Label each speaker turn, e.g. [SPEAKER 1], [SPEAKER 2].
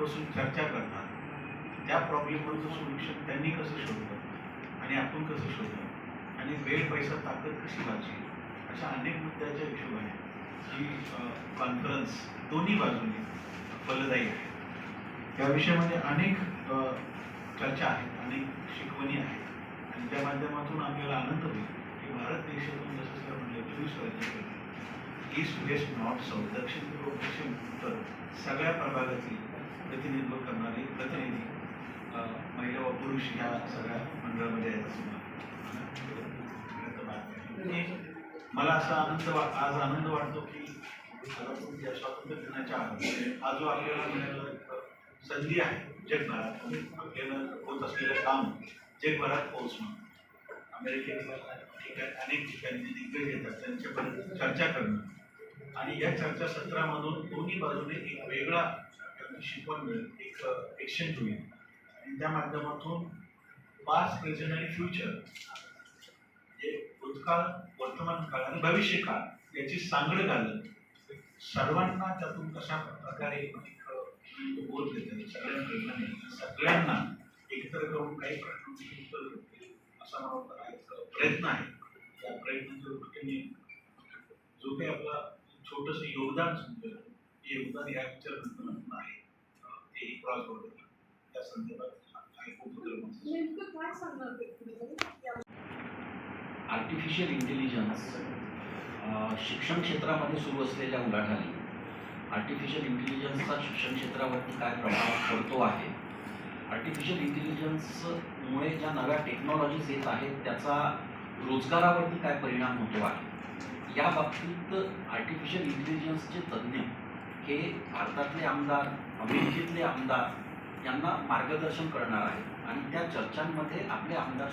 [SPEAKER 1] बसून चर्चा करणार त्या प्रॉब्लेमवरचं सोल्युशन त्यांनी कसं शोधलं आणि आपण कसं शोधलं? आणि वेळ पैसा ताकद कशी वाचली अशा अनेक मुद्द्याच्या हिशोबाने ही कॉन्फरन्स दोन्ही बाजूने फलदायी आहे. त्या विषयामध्ये अनेक चर्चा आहेत अनेक शिकवणी आहेत. आणि त्या माध्यमातून आपल्याला आनंद होईल की भारत देशातून जसं सर म्हणलं चोवीस राज्यात ईस्ट वेस्ट नॉर्थ साऊथ दक्षिण पूर्व पश्चिम उत्तर सगळ्या प्रभागातील प्रतिनिधित्व करणारे प्रतिनिधी महिला व पुरुष या सगळ्या मंडळामध्ये आहेत असं मला असा आनंद वा आज आनंद वाटतो की या स्वातंत्र्य दिनाच्या हा जो आपल्याला मिळालेला एक संधी आहे जगभरात आपल्याला होत असलेलं काम जगभरात पोहोचणं. अमेरिकेतल्या ठिकाणी अनेक ठिकाणी दिग्गज येतात त्यांच्यापर्यंत चर्चा करणं. आणि या चर्चासत्रामधून दोन्ही बाजूने एक वेगळा शिकवण मिळेल एक एक्सचेंज होईल. आणि त्या माध्यमातून पास्ट प्रेझेंट आणि फ्युचर म्हणजे भूतकाळ वर्तमान काळ आणि भविष्यकाळ याची सांगड घालत सर्वांना त्यातून कशा प्रकारे एक बोध देतात सगळ्या सगळ्यांना एकत्र करून काही प्रश्नांची उत्तर असा मला वाटतं प्रयत्न आहे. त्या प्रयत्नाच्या दृष्टीने जो काही आपला छोटंसं योगदान समजेल योगदान या विचारमंथनातून क्रॉस त्या संदर्भात
[SPEAKER 2] आर्टिफिशियल इंटेलिजन्स शिक्षण क्षेत्रामध्ये सुरू असलेल्या उलाढाली. आर्टिफिशियल इंटेलिजन्सचा शिक्षण क्षेत्रावरती काय प्रभाव पडतो आहे? आर्टिफिशियल इंटेलिजन्समुळे ज्या नव्या टेक्नॉलॉजीज येत आहेत त्याचा रोजगारावरती काय परिणाम होतो आहे? या बाबतीत आर्टिफिशियल इंटेलिजन्सचे तज्ज्ञ हे भारतातले आमदार अमेरिकेतले आमदार यांना मार्गदर्शन करणार आहे आणि त्या चर्चांमध्ये आपले आमदार